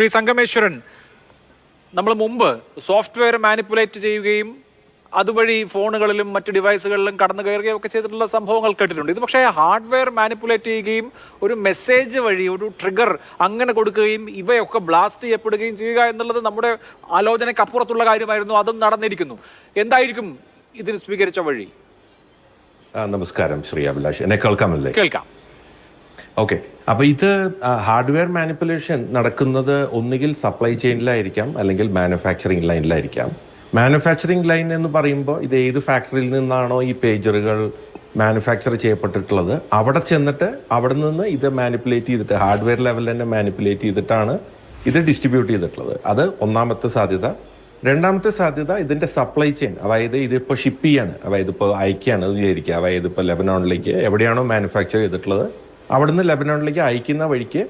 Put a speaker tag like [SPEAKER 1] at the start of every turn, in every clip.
[SPEAKER 1] ശ്രീ സംഗമേശ്വരൻ നമ്മൾ മുമ്പ് software manipulate ചെയ്യുകയും അതുവഴി ഫോണുകളിലും മറ്റ് ഡിവൈസുകളിലും കടന്നു കയറുകയും ഒക്കെ ചെയ്തിട്ടുള്ള സംഭവങ്ങൾ കേട്ടിട്ടുണ്ട്. ഇത് പക്ഷേ ഹാർഡ്വെയർ മാനിപ്പുലേറ്റ് ചെയ്യുകയും ഒരു മെസ്സേജ് വഴി ഒരു ട്രിഗർ അങ്ങനെ കൊടുക്കുകയും ഇവയൊക്കെ ബ്ലാസ്റ്റ് ചെയ്യപ്പെടുകയും ചെയ്യുക എന്നുള്ളത് നമ്മുടെ ആലോചനയ്ക്ക് അപ്പുറത്തുള്ള കാര്യമായിരുന്നു. അതും നടന്നിരിക്കുന്നു. എന്തായിരിക്കും ഇതിന് സ്വീകരിച്ച വഴി?
[SPEAKER 2] നമസ്കാരം ശ്രീ അഭിലാഷ്. എന്നെ കേൾക്കാമല്ലേ?
[SPEAKER 1] കേൾക്കാം.
[SPEAKER 2] ഓക്കെ. അപ്പൊ ഇത് ഹാർഡ്വെയർ മാനിപ്പുലേഷൻ നടക്കുന്നത് ഒന്നുകിൽ സപ്ലൈ ചെയിനിലായിരിക്കാം അല്ലെങ്കിൽ മാനുഫാക്ചറിങ് ലൈനിലായിരിക്കാം. മാനുഫാക്ചറിങ് ലൈൻ എന്ന് പറയുമ്പോൾ ഇത് ഏത് ഫാക്ടറിയിൽ നിന്നാണോ ഈ പേജറുകൾ മാനുഫാക്ചർ ചെയ്യപ്പെട്ടിട്ടുള്ളത്. അവിടെ ചെന്നിട്ട് അവിടെ നിന്ന് ഇത് മാനിപ്പുലേറ്റ് ചെയ്തിട്ട് ഹാർഡ്വെയർ ലെവലിൽ തന്നെ മാനിപ്പുലേറ്റ് ചെയ്തിട്ടാണ് ഇത് ഡിസ്ട്രിബ്യൂട്ട് ചെയ്തിട്ടുള്ളത്. അത് ഒന്നാമത്തെ സാധ്യത. രണ്ടാമത്തെ സാധ്യത ഇതിന്റെ സപ്ലൈ ചെയിൻ അതായത് ഇതിപ്പോൾ ഷിപ്പ് ചെയ്യാണ് അതായത് ഇപ്പോൾ അയക്കുകയാണ് വിചാരിക്കുക അതായത് ഇപ്പോൾ ലെബനോണിലേക്ക് എവിടെയാണോ മാനുഫാക്ചർ ചെയ്തിട്ടുള്ളത്. അവിടുന്ന് ലെബനോണിലേക്ക് അയക്കുന്ന വഴിക്ക്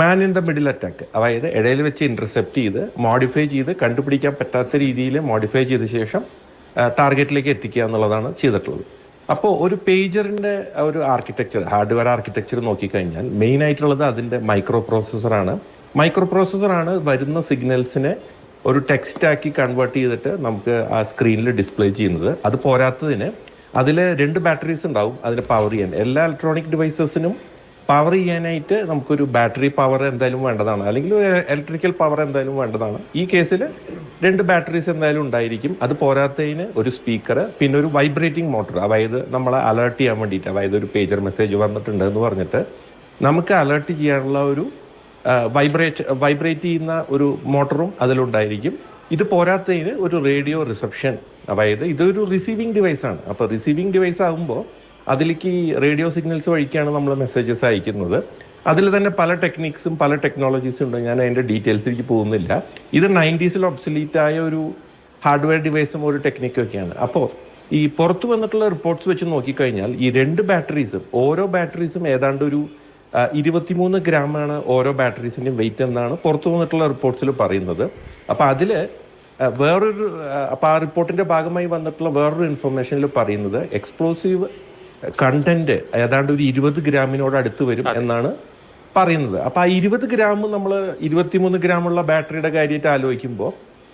[SPEAKER 2] man in the middle attack അതായത് ഇടയിൽ വെച്ച് ഇന്റർസെപ്റ്റ് ചെയ്ത് മോഡിഫൈ ചെയ്ത് കണ്ടുപിടിക്കാൻ പറ്റാത്ത രീതിയിൽ മോഡിഫൈ ചെയ്ത ശേഷം ടാർഗറ്റിലേക്ക് എത്തിക്കുക എന്നുള്ളതാണ് ചെയ്തിട്ടുള്ളത്. അപ്പോൾ ഒരു പേജറിന്റെ ഒരു ആർക്കിടെക്ചർ ഹാർഡ്വെയർ ആർക്കിടെക്ചർ നോക്കിക്കഴിഞ്ഞാൽ മെയിൻ ആയിട്ടുള്ളത് അതിന്റെ മൈക്രോ പ്രോസസ്സറാണ് മൈക്രോ പ്രോസസ്സറാണ് വരുന്ന സിഗ്നൽസിനെ ഒരു ടെക്സ്റ്റാക്കി കൺവേർട്ട് ചെയ്തിട്ട് നമുക്ക് ആ സ്ക്രീനിൽ ഡിസ്പ്ലേ ചെയ്യുന്നത്. അത് പോരാത്തതിന് അതിൽ രണ്ട് ബാറ്ററീസ് ഉണ്ടാവും. അതിന് പവർ ചെയ്യാൻ. എല്ലാ ഇലക്ട്രോണിക് ഡിവൈസസിനും പവർ ചെയ്യാനായിട്ട് നമുക്കൊരു ബാറ്ററി പവർ എന്തായാലും വേണ്ടതാണ്. അല്ലെങ്കിൽ ഇലക്ട്രിക്കൽ പവർ എന്തായാലും വേണ്ടതാണ്. ഈ കേസിൽ രണ്ട് ബാറ്ററീസ് എന്തായാലും ഉണ്ടായിരിക്കും. അത് പോരാത്തതിന് ഒരു സ്പീക്കർ പിന്നെ ഒരു വൈബ്രേറ്റിംഗ് മോട്ടർ അതായത് നമ്മളെ അലേർട്ട് ചെയ്യാൻ വേണ്ടിയിട്ട്. അതായത് ഒരു പേജർ മെസ്സേജ് വന്നിട്ടുണ്ട് എന്ന് പറഞ്ഞിട്ട് നമുക്ക് അലേർട്ട് ചെയ്യാനുള്ള ഒരു വൈബ്രേറ്റ് വൈബ്രേറ്റ് ചെയ്യുന്ന ഒരു മോട്ടറും അതിലുണ്ടായിരിക്കും. ഇത് പോരാത്തതിന് ഒരു റേഡിയോ റിസപ്ഷൻ അതായത് ഇതൊരു റിസീവിങ് ഡിവൈസ് ആണ്. അപ്പോൾ റിസീവിങ് ഡിവൈസ് ആകുമ്പോൾ അതിലേക്ക് ഈ റേഡിയോ സിഗ്നൽസ് വഴിക്കാണ് നമ്മൾ മെസ്സേജസ് അയക്കുന്നത്. അതിൽ തന്നെ പല ടെക്നിക്സും പല ടെക്നോളജീസും ഉണ്ട്. ഞാൻ അതിന്റെ ഡീറ്റെയിൽസിലേക്ക് പോകുന്നില്ല. ഇത് നയന്റീസിൽ ഒബ്സലീറ്റ് ആയ ഒരു ഹാർഡ്വെയർ ഡിവൈസും ഒരു ടെക്നിക്കും ഒക്കെയാണ്. അപ്പോൾ ഈ പുറത്തു വന്നിട്ടുള്ള റിപ്പോർട്ട്സ് വെച്ച് നോക്കിക്കഴിഞ്ഞാൽ ഈ രണ്ട് ബാറ്ററീസും ഓരോ ബാറ്ററീസും ഏതാണ്ട് ഒരു ഇരുപത്തിമൂന്ന് ഗ്രാമാണ് ഓരോ ബാറ്ററീസിന്റെയും വെയിറ്റ് എന്നാണ് പുറത്തു വന്നിട്ടുള്ള റിപ്പോർട്ട്സിൽ പറയുന്നത്. അപ്പോൾ അതിൽ വേറൊരു അപ്പോൾ ആ റിപ്പോർട്ടിന്റെ ഭാഗമായി വന്നിട്ടുള്ള വേറൊരു ഇൻഫർമേഷനിൽ പറയുന്നത് എക്സ്പ്ലോസീവ് കണ്ടന്റ് ഏതാണ്ട് ഒരു ഇരുപത് ഗ്രാമിനോട് അടുത്ത് വരും എന്നാണ് പറയുന്നത്. അപ്പോൾ ആ ഇരുപത് ഗ്രാം നമ്മൾ ഇരുപത്തിമൂന്ന് ഗ്രാമുള്ള ബാറ്ററിയുടെ കാര്യമായിട്ട് ആലോചിക്കുമ്പോൾ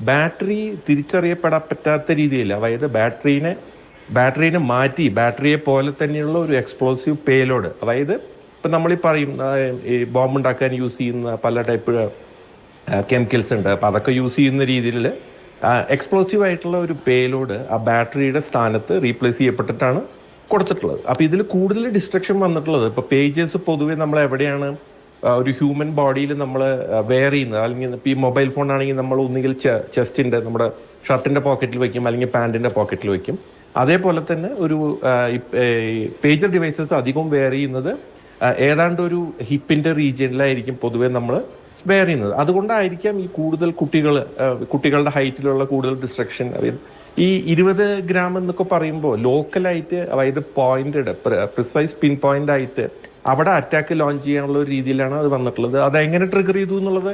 [SPEAKER 2] ബാറ്ററി തിരിച്ചറിയപ്പെടാൻ പറ്റാത്ത രീതിയിൽ അതായത് ബാറ്ററീനെ ബാറ്ററീനെ മാറ്റി ബാറ്ററിയെ പോലെ തന്നെയുള്ള ഒരു എക്സ്പ്ലോസീവ് പേലോഡ് അതായത് ഇപ്പം നമ്മൾ ഈ പറയും ഈ ബോംബ് ഉണ്ടാക്കാൻ യൂസ് ചെയ്യുന്ന പല ടൈപ്പ് കെമിക്കൽസ് ഉണ്ട്. അപ്പം അതൊക്കെ യൂസ് ചെയ്യുന്ന രീതിയിൽ എക്സ്പ്ലോസീവ് ആയിട്ടുള്ള ഒരു പേലോഡ് ആ ബാറ്ററിയുടെ സ്ഥാനത്ത് റീപ്ലേസ് ചെയ്യപ്പെട്ടിട്ടാണ് കൊടുത്തിട്ടുള്ളത്. അപ്പം ഇതിൽ കൂടുതൽ ഡിസ്ട്രക്ഷൻ വന്നിട്ടുള്ളത് ഇപ്പോൾ പേജസ് പൊതുവെ നമ്മൾ എവിടെയാണ് ഒരു ഹ്യൂമൻ ബോഡിയിൽ നമ്മൾ വെയർ ചെയ്യുന്നത്? അല്ലെങ്കിൽ ഇപ്പോൾ ഈ മൊബൈൽ ഫോൺ ആണെങ്കിൽ നമ്മൾ ഒന്നുകിൽ ചെസ്റ്റിന്റെ നമ്മുടെ ഷർട്ടിന്റെ പോക്കറ്റിൽ വയ്ക്കും അല്ലെങ്കിൽ പാന്റിന്റെ പോക്കറ്റിൽ വയ്ക്കും അതേപോലെ തന്നെ ഒരു പേജർ ഡിവൈസസ് അധികവും വെയർ ചെയ്യുന്നത് ഏതാണ്ട് ഒരു ഹിപ്പിന്റെ റീജിയനിലായിരിക്കും പൊതുവെ നമ്മൾ വെയർ ചെയ്യുന്നത് അതുകൊണ്ടായിരിക്കാം ഈ കൂടുതൽ കുട്ടികൾ കുട്ടികളുടെ ഹൈറ്റിലുള്ള കൂടുതൽ ഡിസ്ട്രക്ഷൻ ഈ ഇരുപത് ഗ്രാം എന്നൊക്കെ പറയുമ്പോൾ ലോക്കലായിട്ട് അതായത് പോയിന്റഡ് പ്രിസൈസ് പിൻ പോയിന്റ് ആയിട്ട് അവിടെ അറ്റാക്ക് ലോഞ്ച് ചെയ്യാനുള്ള ഒരു രീതിയിലാണ് അത് വന്നിട്ടുള്ളത്. അത് എങ്ങനെ ട്രിഗർ ചെയ്തു എന്നുള്ളത്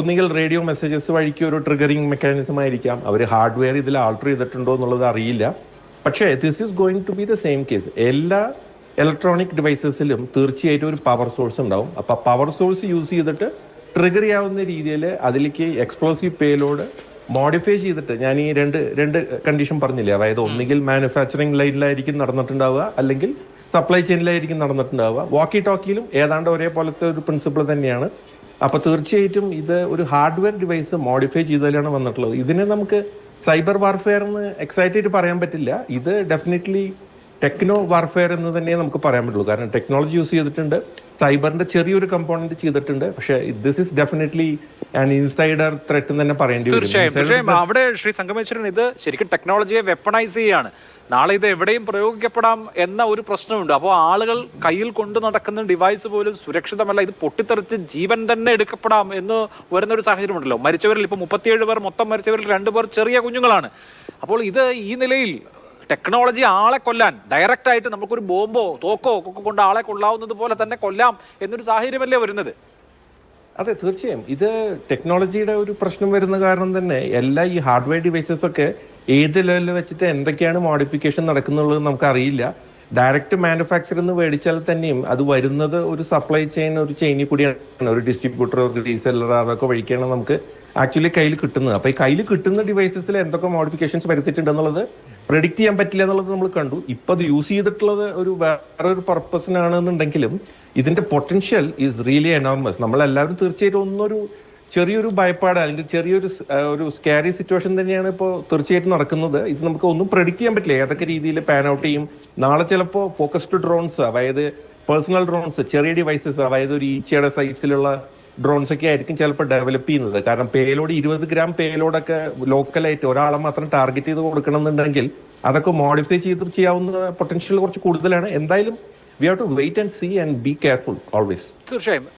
[SPEAKER 2] ഒന്നുകിൽ റേഡിയോ മെസ്സേജസ് വഴിക്ക് ഒരു ട്രിഗറിങ് മെക്കാനിസം ആയിരിക്കാം. അവർ ഹാർഡ്വെയർ ഇതിൽ ആൾട്ടർ ചെയ്തിട്ടുണ്ടോ എന്നുള്ളത് അറിയില്ല. പക്ഷേ this is going to be the same case എല്ലാ ഇലക്ട്രോണിക് ഡിവൈസസിലും തീർച്ചയായിട്ടും ഒരു പവർ സോഴ്സ് ഉണ്ടാവും. അപ്പൊ പവർ സോഴ്സ് യൂസ് ചെയ്തിട്ട് ട്രിഗർ ചെയ്യാവുന്ന രീതിയിൽ അതിലേക്ക് എക്സ്പ്ലോസീവ് പേലോഡ് മോഡിഫൈ ചെയ്തിട്ട് ഞാൻ ഈ രണ്ട് രണ്ട് കണ്ടീഷൻ പറഞ്ഞില്ലേ? അതായത് ഒന്നുകിൽ മാനുഫാക്ചറിങ് ലൈനിലായിരിക്കും നടന്നിട്ടുണ്ടാവുക അല്ലെങ്കിൽ സപ്ലൈ ചെയിനിലായിരിക്കും നടന്നിട്ടുണ്ടാവുക. വാക്കി ടോക്കിയിലും ഏതാണ്ട് ഒരേപോലത്തെ ഒരു പ്രിൻസിപ്പിൾ തന്നെയാണ്. അപ്പൊ തീർച്ചയായിട്ടും ഇത് ഒരു ഹാർഡ്വെയർ ഡിവൈസ് മോഡിഫൈ ചെയ്തതിലാണ് വന്നിട്ടുള്ളത്. ഇതിനെ നമുക്ക് സൈബർ വാർഫെയർ എന്ന് എക്സൈറ്റ് ആയിട്ട് പറയാൻ പറ്റില്ല. ഇത് ഡെഫിനറ്റ്ലി ടെക്നോ വാർഫെയർ എന്ന് തന്നെ നമുക്ക് പറയാൻ പറ്റുള്ളൂ. കാരണം ടെക്നോളജി യൂസ് ചെയ്തിട്ടുണ്ട്. സൈബറിന്റെ ചെറിയൊരു കമ്പോണന്റ് ചെയ്തിട്ടുണ്ട്. പക്ഷേ this is definitely insider threat എന്ന് തന്നെ പറയേണ്ടി വരും.
[SPEAKER 1] തീർച്ചയായും. അവിടെ ശ്രീ സംഗമേശ്വരൻ ഇത് ശരിക്കും ടെക്നോളജിയെ വെപ്പണൈസ് ചെയ്യാണ്. നാളെ ഇത് എവിടെയും പ്രയോഗിക്കപ്പെടാം എന്ന ഒരു പ്രശ്നമുണ്ട്. അപ്പോൾ ആളുകൾ കയ്യിൽ കൊണ്ടു നടക്കുന്ന ഡിവൈസ് പോലും സുരക്ഷിതമല്ല. ഇത് പൊട്ടിത്തെറിച്ച് ജീവൻ തന്നെ എടുക്കപ്പെടാം എന്ന് വരുന്ന ഒരു സാഹചര്യമുണ്ടല്ലോ. മരിച്ചവരിൽ ഇപ്പോൾ മുപ്പത്തിയേഴ് പേർ മൊത്തം മരിച്ചവരിൽ രണ്ട് പേർ ചെറിയ കുഞ്ഞുങ്ങളാണ്. അപ്പോൾ ഇത് ഈ നിലയിൽ ടെക്നോളജി ആളെ കൊല്ലാൻ ഡയറക്റ്റ് ആയിട്ട് നമുക്കൊരു ബോംബോ തോക്കോ ഒക്കെ കൊണ്ട് ആളെ കൊള്ളാവുന്നത് പോലെ തന്നെ കൊല്ലാം എന്നൊരു സാഹചര്യമല്ലേ വരുന്നത്?
[SPEAKER 2] അതെ തീർച്ചയായും. ഇത് ടെക്നോളജിയുടെ ഒരു പ്രശ്നം വരുന്ന കാരണം തന്നെ എല്ലാ ഈ ഹാർഡ്വെയർ ഡിവൈസസ് ഒക്കെ ഏത് ലെവലിൽ വെച്ചിട്ട് എന്തൊക്കെയാണ് മോഡിഫിക്കേഷൻ നടക്കുന്നുള്ളത് നമുക്കറിയില്ല. ഡയറക്റ്റ് മാനുഫാക്ചർ എന്ന് മേടിച്ചാൽ തന്നെയും അത് വരുന്നത് ഒരു സപ്ലൈ ചെയിൻ ഒരു ചെയിനിൽ കൂടിയാണ്. ഒരു ഡിസ്ട്രിബ്യൂട്ടർ ഒരു റീസെല്ലർ അതൊക്കെ വഴിക്കാണ് നമുക്ക് ആക്ച്വലി കയ്യിൽ കിട്ടുന്നത്. അപ്പോൾ ഈ കയ്യിൽ കിട്ടുന്ന ഡിവൈസസിൽ എന്തൊക്കെ മോഡിഫിക്കേഷൻസ് വരുത്തിയിട്ടുണ്ട് എന്നുള്ളത് പ്രെഡിക്റ്റ് ചെയ്യാൻ പറ്റില്ല എന്നുള്ളത് നമ്മൾ കണ്ടു. ഇപ്പൊ അത് യൂസ് ചെയ്തിട്ടുള്ളത് ഒരു വേറൊരു പർപ്പസിനാണെന്നുണ്ടെങ്കിലും ഇതിന്റെ പൊട്ടൻഷ്യൽ ഈസ് റിയലി എനോർമസ് നമ്മളെല്ലാവരും തീർച്ചയായിട്ടും ഒന്നൊരു ചെറിയൊരു ഭയപ്പാട് അല്ലെങ്കിൽ ചെറിയൊരു ഒരു സ്കാരി സിറ്റുവേഷൻ തന്നെയാണ് ഇപ്പോൾ തീർച്ചയായിട്ടും നടക്കുന്നത്. ഇത് നമുക്ക് ഒന്നും പ്രെഡിക്റ്റ് ചെയ്യാൻ പറ്റില്ല. ഏതൊക്കെ രീതിയിൽ പാൻ ഔട്ട് ചെയ്യും. നാളെ ചിലപ്പോൾ ഫോക്കസ്ഡ് ഡ്രോൺസ് അതായത് പേഴ്സണൽ ഡ്രോൺസ് ചെറിയ ഡിവൈസസ് അതായത് ഒരു ഈച്ചയുടെ സൈസിലുള്ള ഡ്രോൺസ് ഒക്കെ ആയിരിക്കും ചിലപ്പോൾ ഡെവലപ്പ് ചെയ്യുന്നത്. കാരണം പേലോഡ് ഇരുപത് ഗ്രാം പേലോഡൊക്കെ ലോക്കലായിട്ട് ഒരാളെ മാത്രം ടാർഗറ്റ് ചെയ്ത് കൊടുക്കണം എന്നുണ്ടെങ്കിൽ അതൊക്കെ മോഡിഫൈ ചെയ്ത് ചെയ്യാവുന്ന പൊട്ടൻഷ്യൽ കുറച്ച് കൂടുതലാണ്. എന്തായാലും we have to wait and see and be careful always
[SPEAKER 1] തീർച്ചയായും.